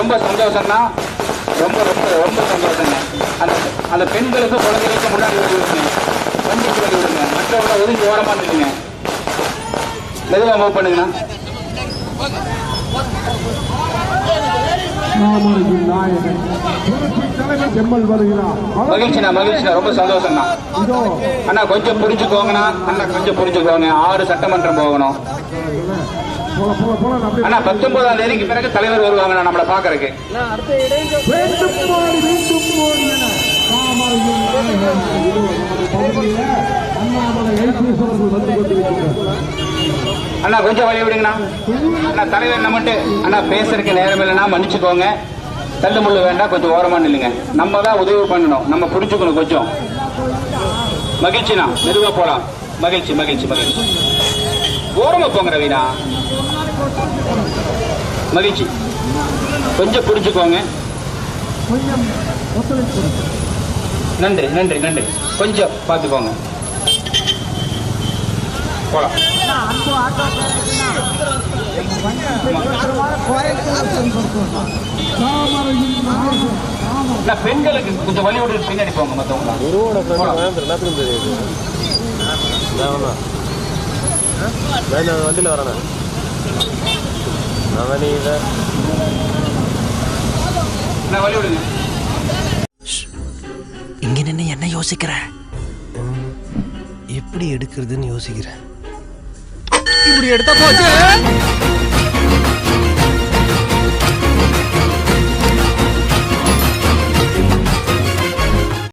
ரொம்ப சந்தோஷம்னா ரொம்ப ரொம்ப ரொம்ப சந்தோஷங்க. அந்த அந்த பெண்களுக்கு குழந்தைகளுக்கு முன்னாடி விடுங்க. வண்டிக்கு ஓடி விடுங்க. மற்றவங்க ஒதுங்கி ஓரமாக நில்லுங்க. மெதுவாக மூவ் பண்ணுங்கண்ணா. மகிழ்ச்சிண்ணா மகிழ்ச்சிண்ணா. ரொம்ப சந்தோஷம்ண்ணா. அண்ணா கொஞ்சம் புரிஞ்சுக்கோங்கண்ணா. அண்ணா கொஞ்சம் புரிஞ்சுக்கோங்க. ஆறு சட்டமன்றம் போகணும். அண்ணா பத்தொன்பதாம் தேதிக்கு பிறகு தலைவர் வருவாங்கண்ணா நம்மளை பாக்குறதுக்கு அண்ணா கொஞ்சம் வழி விடுங்கண்ணா. அண்ணா தலைவர் நம்மட்டு அண்ணா பேசுறதுக்கு நேரம் இல்லைன்னா மன்னிச்சுக்கோங்க. தள்ளு முள்ளு வேண்டாம் கொஞ்சம் ஓரமா நில்லுங்க. நம்ம தான் உதவி பண்ணணும். நம்ம புரிஞ்சுக்கணும் கொஞ்சம். மகிழ்ச்சிண்ணா மெதுவா போலாம். மகிழ்ச்சி மகிழ்ச்சி மகிழ்ச்சி. ஓரமா போங்க ரவீனா. மகிழ்ச்சி. கொஞ்சம் புரிஞ்சுக்கோங்க. நன்றி நன்றி நன்றி. கொஞ்சம் பார்த்துக்கோங்க. நான் பெண்களுக்கு கொஞ்சம் வழி விட்டு பின்னாடி போங்க மற்றவங்க நான் வண்டியில் வரேண்ணே. அவன் நீ இதை நான் வழி விடுங்க. இங்க நின்று என்ன யோசிக்கிற? எப்படி எடுக்கிறதுன்னு யோசிக்கிறேன். இப்படி எடுத்தா போச்சு?